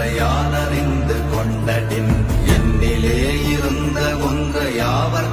ஒன்றையான கொண்டடின். என்னிலே இருந்த ஒன்று யாவர்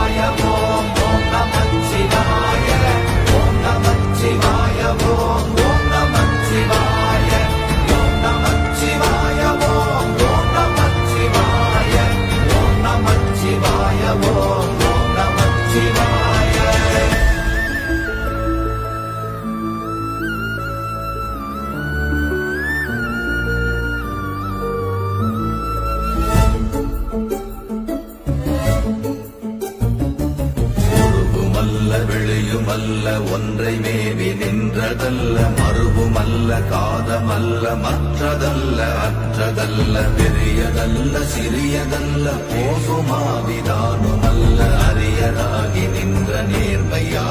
உருவுமல்ல வெளியுமல்ல ஒன்றை மேவி நின்றதல்ல மறுவுமல்ல காதமல்ல மற்றதல்ல அற்றதல்ல பெரியதல்ல சிறியதல்ல போசுமாவிதானுமல்ல அரியதாகி நின்ற நேர்மையா